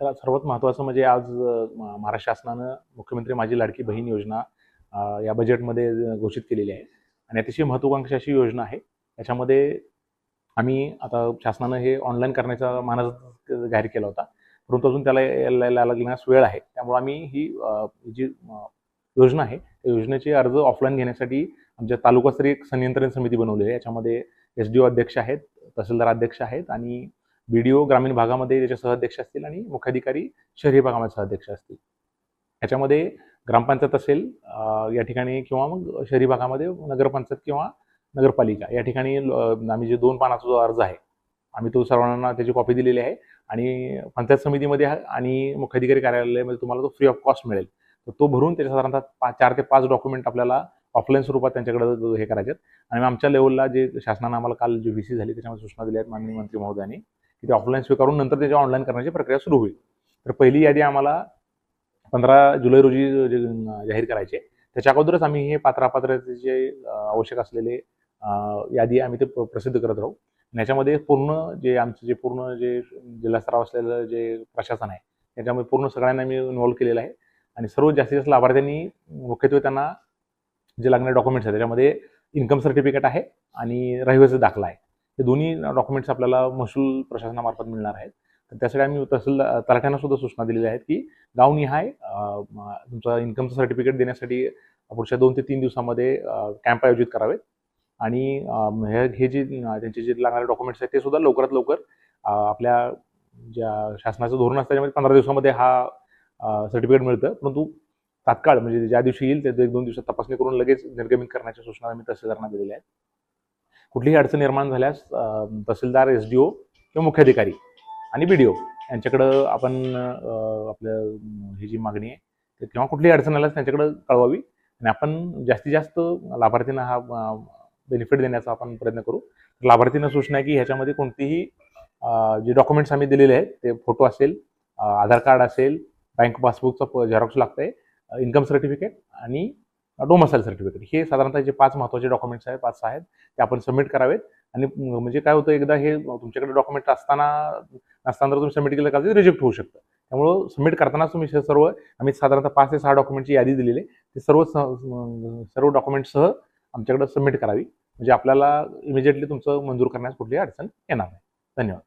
तर सर्वात महत्त्वाचं म्हणजे आज महाराष्ट्र शासनानं मुख्यमंत्री माझी लाडकी बहीण योजना या बजेटमध्ये घोषित केलेली आहे. आणि अतिशय महत्त्वाकांक्षी अशी योजना आहे. याच्यामध्ये आम्ही आता शासनानं हे ऑनलाईन करण्याचा मानस जाहीर केला होता. परंतु अजून त्याला यायला लागण्यास वेळ आहे. त्यामुळे आम्ही ही जी योजना आहे त्या योजनेचे अर्ज ऑफलाईन घेण्यासाठी आमच्या तालुकास्तरीय एक संनियंत्रण समिती बनवली आहे. याच्यामध्ये एस डी ओ अध्यक्ष आहेत तहसीलदार अध्यक्ष आहेत आणि बी डी ओ ग्रामीण भागामध्ये त्याचे सहअध्यक्ष असतील आणि मुख्याधिकारी शहरी भागामध्ये सहअध्यक्ष असतील. याच्यामध्ये ग्रामपंचायत असेल या ठिकाणी किंवा मग शहरी भागामध्ये नगरपंचायत किंवा नगरपालिका. या ठिकाणी आम्ही जे दोन पानाचा जो अर्ज आहे आम्ही तो सर्वांना त्याची कॉपी दिलेली आहे. आणि पंचायत समितीमध्ये आणि मुख्याधिकारी कार्यालयामध्ये तुम्हाला तो फ्री ऑफ कॉस्ट मिळेल. तर तो भरून त्याच्या साधारणतः पा चार ते पाच डॉक्युमेंट आपल्याला ऑफलाईन स्वरूपात त्यांच्याकडे हे करायचे आहेत. आणि आमच्या लेवलला जे शासनानं आम्हाला काल जी व्ही सी झाली त्याच्यामध्ये सूचना दिल्या आहेत माननीय मंत्री महोदयांनी. की ते ऑफलाईन स्वीकारून नंतर त्याची ऑनलाईन करण्याची प्रक्रिया सुरू होईल. तर पहिली यादी आम्हाला पंधरा जुलै रोजी जे जाहीर करायची आहे. त्याच्या अगोदरच आम्ही हे पात्र अपात्रतेचे आवश्यक असलेले यादी आम्ही ते प्रसिद्ध करत राहू. याच्यामध्ये पूर्ण जे आमचं जे पूर्ण जे जिल्हा स्तरावर असलेलं जे प्रशासन आहे त्याच्यामध्ये पूर्ण सगळ्यांना मी इन्व्हॉल्व केलेलं आहे. आणि सर्व जास्तीत जास्त लाभार्थ्यांनी मुख्यत्वे त्यांना जे लागणारे डॉक्युमेंट्स आहेत त्याच्यामध्ये इन्कम सर्टिफिकेट आहे आणि रहिवासी दाखला आहे. हे दोन्ही डॉक्युमेंट्स आपल्याला महसूल प्रशासनामार्फत मिळणार आहेत. तर त्यासाठी आम्ही तहसील तलाठ्यांना सुद्धा सूचना दिलेल्या आहेत की गावनिहाय अं, तुमचं इन्कमचं सर्टिफिकेट देण्यासाठी पुढच्या दोन ते तीन दिवसामध्ये कॅम्प आयोजित करावेत. आणि हे हे जे त्यांचे जे लागणारे डॉक्युमेंट्स आहेत ते सुद्धा लवकरात लवकर आपल्या ज्या शासनाचं धोरण असतं त्याच्यामध्ये पंधरा दिवसामध्ये हा सर्टिफिकेट मिळतं. परंतु तात्काळ म्हणजे ज्या दिवशी येईल त्या एक दोन दिवसात तपासणी करून लगेच निर्गमित करण्याच्या सूचना आम्ही तहसीलदारांना दिलेल्या आहेत. कुठलीही अडचण निर्माण झाल्यास तहसीलदार एस डी ओ किंवा मुख्याधिकारी आणि बी डी ओ यांच्याकडं आपण आपल्या आपलं ही जी मागणी आहे किंवा कुठलीही अडचण आल्यास त्यांच्याकडं कळवावी आणि आपण जास्तीत जास्त लाभार्थींना हा बेनिफिट देण्याचा आपण प्रयत्न करू. लाभार्थींना सूचना आहे की ह्याच्यामध्ये कोणतीही जे डॉक्युमेंट्स आम्ही दिलेले आहेत ते फोटो असेल आधार कार्ड असेल बँक पासबुकचं झेरॉक्स लागतंय इन्कम सर्टिफिकेट आणि डोमसाईल सर्टिफिकेट हे साधारणतः जे पाच महत्त्वाचे डॉक्युमेंट्स आहेत पाच सहा आहेत ते आपण सबमिट करावेत. आणि म्हणजे काय होतं एकदा हे तुमच्याकडे डॉक्युमेंट असताना नसताना तुम्ही सबमिट केलं का ते रिजेक्ट होऊ शकतं. त्यामुळं सबमिट करतानाच तुम्ही सर्व आम्ही साधारणतः पाच ते सहा डॉक्युमेंटची यादी दिलेली आहे. ते सर्व स- सर्व डॉक्युमेंटसह आमच्याकडे सबमिट करावी. म्हणजे आपल्याला इमिजिएटली तुमचं मंजूर करण्यास कुठलीही अडचण येणार नाही. धन्यवाद.